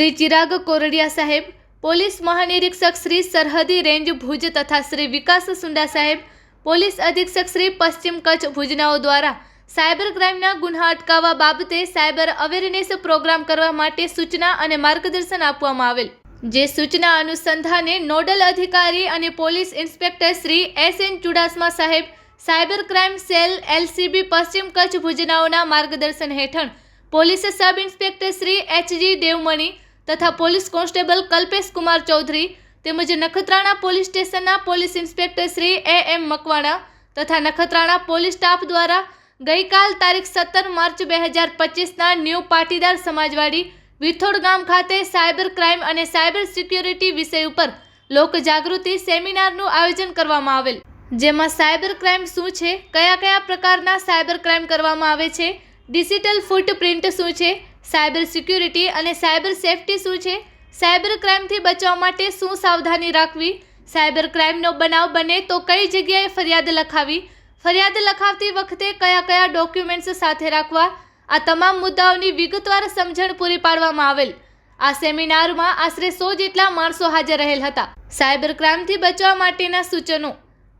શ્રી ચિરાગ કોરડિયા સાહેબ, પોલીસ મહાનિરીક્ષક શ્રી સરહદી રેન્જ ભુજ તથા શ્રી વિકાસ સુંડા સાહેબ, પોલીસ અધિક્ષક શ્રી પશ્ચિમ કચ્છ ભુજનાઓ દ્વારા સાયબર ક્રાઇમના ગુન્હા અટકાવવા બાબતે સાયબર અવેરનેસ પ્રોગ્રામ કરવા માટે સૂચના અને માર્ગદર્શન આપવામાં આવેલ. જે સૂચના અનુસંધાને નોડલ અધિકારી અને police inspector Shri S N Chudasama સાહેબ, સાયબર ક્રાઇમ સેલ એલસીબી પશ્ચિમ કચ્છ ભુજનાઓના માર્ગદર્શન હેઠળ, police sub inspector Shri H G Devmani તથા પોલીસ કોન્સ્ટેબલ કલ્પેશ કુમાર ચૌધરી તેમજ નખત્રાણા પોલીસ સ્ટેશનના police inspector Shri A M Makwana તથા નખત્રાણા પોલીસ સ્ટાફ દ્વારા ગઈકાલ તારીખ સત્તર માર્ચ બે હજાર પચીસના ન્યૂ પાટીદાર સમાજવાડી વિથોડ ગામ ખાતે સાયબર ક્રાઇમ અને સાયબર સિક્યોરિટી વિષય ઉપર લોક જાગૃતિ સેમિનારનું આયોજન કરવામાં આવેલ. જેમાં સાયબર ક્રાઇમ શું છે, કયા કયા પ્રકારના સાયબર ક્રાઇમ કરવામાં આવે છે, ડિજિટલ ફૂટપ્રિન્ટ શું છે સાયબર સિક્યુરિટી અને સાયબર સેફટી શું છે? સાયબર ક્રાઇમથી બચવા માટે શું સાવધાની રાખવી? સાયબર ક્રાઇમનો બનાવ બને તો કઈ જગ્યાએ ફરિયાદ લખાવી? ફરિયાદ લખાવતી વખતે કયા કયા ડોક્યુમેન્ટ્સ સાથે રાખવા? આ તમામ મુદ્દાઓની વિગતવાર સમજણ પૂરી પાડવામાં આવેલ. આ સેમિનારમાં આશરે સો જેટલા માણસો હાજર રહેલ હતા. સાયબર ક્રાઇમથી બચવા માટેના સૂચનો.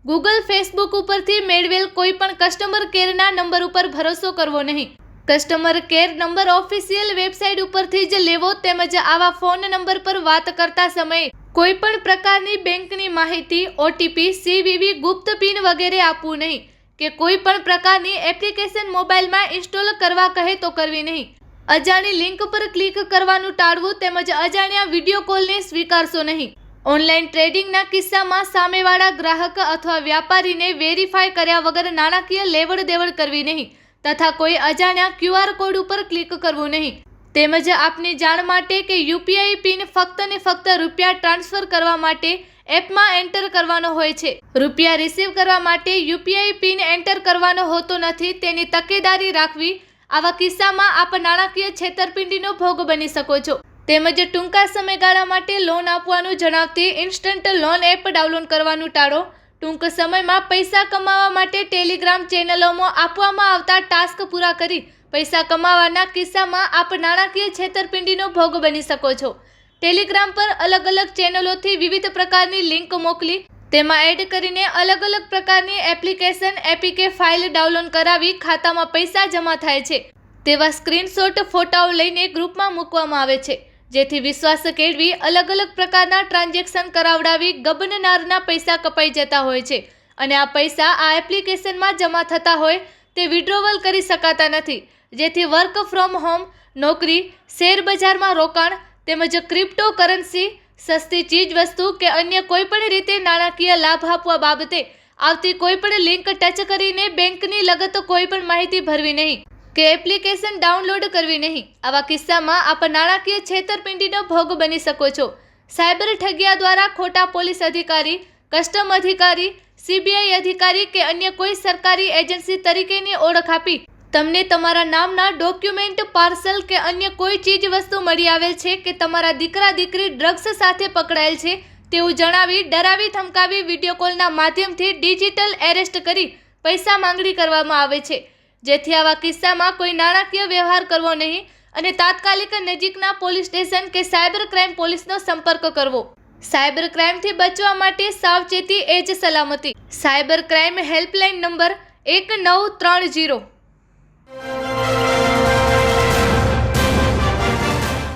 ગૂગલ, ફેસબુક ઉપરથી મેળવેલ કોઈ પણ કસ્ટમર કેરના નંબર ઉપર ભરોસો કરવો નહીં. Customer care number official website ઉપરથી જ લેવો તેમજ આવા ફોન નંબર પર વાત કરતા સમયે કોઈ પણ પ્રકારની બેંકની માહિતી ઓટીપી સીવીવી ગુપ્ત પિન વગેરે આપવું નહીં કે કોઈ પણ પ્રકારની એપ્લિકેશન મોબાઈલમાં ઇન્સ્ટોલ કરવા કહે તો કરવી નહીં. અજાણી લિંક પર ક્લિક કરવાનું ટાળવું તેમજ અજાણ્યા વીડિયો કોલને સ્વીકારશો નહીં. ઓનલાઈન ટ્રેડિંગના કિસ્સામાં સામેવાળા ગ્રાહક અથવા વ્યાપારીને વેરીફાઈ કર્યા વગર નાણાકીય લેવડ દેવડ કરવી નહીં. તથા કોઈ અજાણ્યા ક્યુઆર કોડ ઉપર ક્લિક કરવું નહીં. તેમજ આપની જાણ માટે કે યુપીઆઈ પિન ફક્ત ને ફક્ત રૂપિયા ટ્રાન્સફર કરવા માટે એપમાં એન્ટર કરવાનો હોય છે. રૂપિયા રિસીવ કરવા માટે યુપીઆઈ પિન એન્ટર કરવાનો હોતો નથી તેની તકેદારી રાખવી આવા કિસ્સામાં આપ નાણાકીય છેતરપિંડીનો ભોગ બની શકો છો. તેમજ ટૂંકા સમયગાળા માટે લોન આપવાનું જણાવતી ઇન્સ્ટન્ટ લોન એપ ડાઉનલોડ કરવાનું ટાળો. ટૂંક સમયમાં પૈસા કમાવા માટે ટેલિગ્રામ ચેનલોમાં આપવામાં આવતા ટાસ્ક પૂરા કરી પૈસા કમાવાના કિસ્સામાં આપ નાણાકીય છેતરપિંડીનો ભોગ બની શકો છો. ટેલિગ્રામ પર અલગ અલગ ચેનલોથી વિવિધ પ્રકારની લિંક મોકલી, તેમાં એડ કરીને અલગ અલગ પ્રકારની એપ્લિકેશન એપીકે ફાઇલ ડાઉનલોડ કરાવી ખાતામાં પૈસા જમા થાય છે. તેવા સ્ક્રીનશોટ, ફોટાઓ લઈને ગ્રુપમાં મૂકવામાં આવે છે. જેથી વિશ્વાસ કેળવી અલગ અલગ પ્રકારના ટ્રાન્ઝેક્શન કરાવડાવી ગબનનારના પૈસા કપાઈ જતા હોય છે. અને આ પૈસા આ એપ્લિકેશનમાં જમા થતા હોય તે વિડ્રોવલ કરી શકાતા નથી. જેથી વર્ક ફ્રોમ હોમ, નોકરી, શેર બજારમાં રોકાણ તેમજ ક્રિપ્ટો કરન્સી સસ્તી ચીજ વસ્તુ કે અન્ય કોઈપણ રીતે નાણાકીય લાભ આપવા બાબતે આવતી કોઈપણ લિંક ટચ કરીને બેંકની લગત કોઈપણ માહિતી ભરવી નહીં. કે એપ્લિકેશન ડાઉનલોડ કરવી નહીં. આવા કિસ્સામાં આપ નાણાકીય છેતરપિંડીનો ભોગ બની શકો છો. સાયબર ઠગિયા દ્વારા ખોટા પોલીસ અધિકારી, કસ્ટમ અધિકારી, સીબીઆઈ અધિકારી કે અન્ય કોઈ સરકારી એજન્સી તરીકેની ઓળખ આપી. તમને તમારા નામના ડોક્યુમેન્ટ, પાર્સલ કે અન્ય કોઈ ચીજ વસ્તુ મળી આવેલ છે કે તમારા દીકરા, દીકરી ડ્રગ્સ સાથે પકડાયેલ છે, તેવું જણાવી, ડરાવી, ધમકાવી વીડિયો કોલના માધ્યમથી ડિજિટલ એરેસ્ટ કરી પૈસા માંગણી કરવામાં આવે છે. જેથી આવા કિસ્સામાં કોઈ નાણાકીય વ્યવહાર કરવો નહીં અને તાત્કાલિક નજીકના પોલીસ સ્ટેશન કે સાયબર ક્રાઇમ પોલીસનો સંપર્ક કરવો. સાયબર ક્રાઇમથી બચવા માટે સાવચેતી એ જ સલામતી. સાયબર ક્રાઇમ હેલ્પલાઇન નંબર એક નવ ત્રણ જીરો